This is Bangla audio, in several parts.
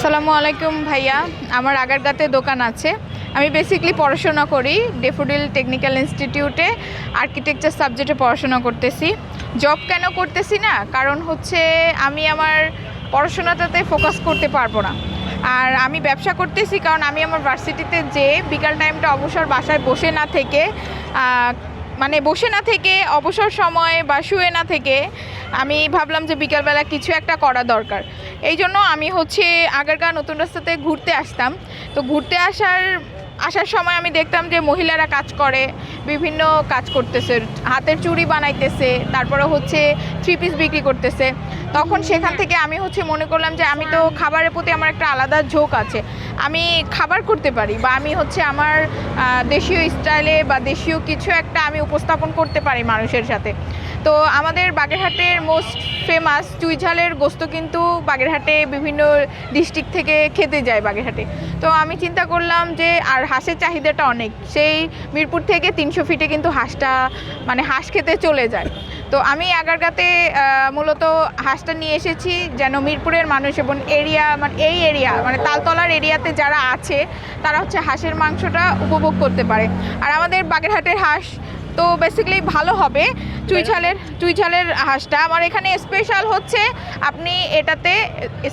আসসালামু আলাইকুম ভাইয়া। আমার আগারগাতে দোকান আছে। আমি বেসিকলি পড়াশোনা করি ডেফোডিল টেকনিক্যাল ইনস্টিটিউটে আর্কিটেকচার সাবজেক্টে পড়াশোনা করতেছি। জব কেন করতেছি না? কারণ হচ্ছে আমি আমার পড়াশোনাটাতে ফোকাস করতে পারব না। আর আমি ব্যবসা করতেছি কারণ আমি আমার ভার্সিটিতে যে বিকাল টাইমটা অবসর বাসায় বসে না থেকে মানে বসে না থেকে, অবসর সময় বা শুয়ে না থেকে, আমি ভাবলাম যে বিকালবেলা কিছু একটা করা দরকার। এই জন্য আমি হচ্ছে আগারগা নতুন রাস্তাতে ঘুরতে আসতাম। তো ঘুরতে আসার আসার সময় আমি দেখতাম যে মহিলারা কাজ করে, বিভিন্ন কাজ করতেছে, হাতের চুড়ি বানাইতেছে, তারপরে হচ্ছে থ্রি পিস বিক্রি করতেছে। তখন সেখান থেকে আমি হচ্ছে মনে করলাম যে আমি তো খাবারের প্রতি আমার একটা আলাদা ঝোঁক আছে। আমি খাবার করতে পারি বা আমি হচ্ছে আমার দেশীয় স্টাইলে বা দেশীয় কিছু একটা আমি উপস্থাপন করতে পারি মানুষের সাথে। তো আমাদের বাগেরহাটের মোস্ট ফেমাস চুইঝালের গোস্ত কিন্তু বাগেরহাটে বিভিন্ন ডিস্ট্রিক্ট থেকে খেতে যায় বাগেরহাটে। তো আমি চিন্তা করলাম যে, আর হাঁসের চাহিদাটা অনেক। সেই মিরপুর থেকে তিনশো ফিটে কিন্তু হাঁসটা মানে হাঁস খেতে চলে যায়। তো আমি আগারগাতে মূলত হাঁসটা নিয়ে এসেছি যেন মিরপুরের মানুষ এবং এরিয়া মানে এই এরিয়া মানে তালতলার এরিয়াতে যারা আছে, তারা হচ্ছে হাঁসের মাংসটা উপভোগ করতে পারে। আর আমাদের বাগেরহাটের হাঁস তো বেসিক্যালি ভালো হবে চুইঝালের চুইঝালের হাঁসটা। আমার এখানে স্পেশাল হচ্ছে, আপনি এটাতে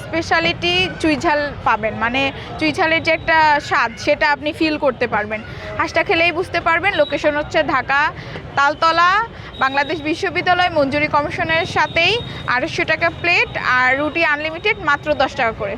স্পেশালিটি চুইঝাল পাবেন। মানে চুইঝালের যে একটা স্বাদ, সেটা আপনি ফিল করতে পারবেন। হাঁসটা খেলেই বুঝতে পারবেন লোকেশন হচ্ছে ঢাকা, তালতলা, বাংলাদেশ বিশ্ববিদ্যালয়, মঞ্জুরি কমিশনের সাথেই। আড়াইশো টাকা প্লেট আর রুটি আনলিমিটেড মাত্র দশ টাকা করে।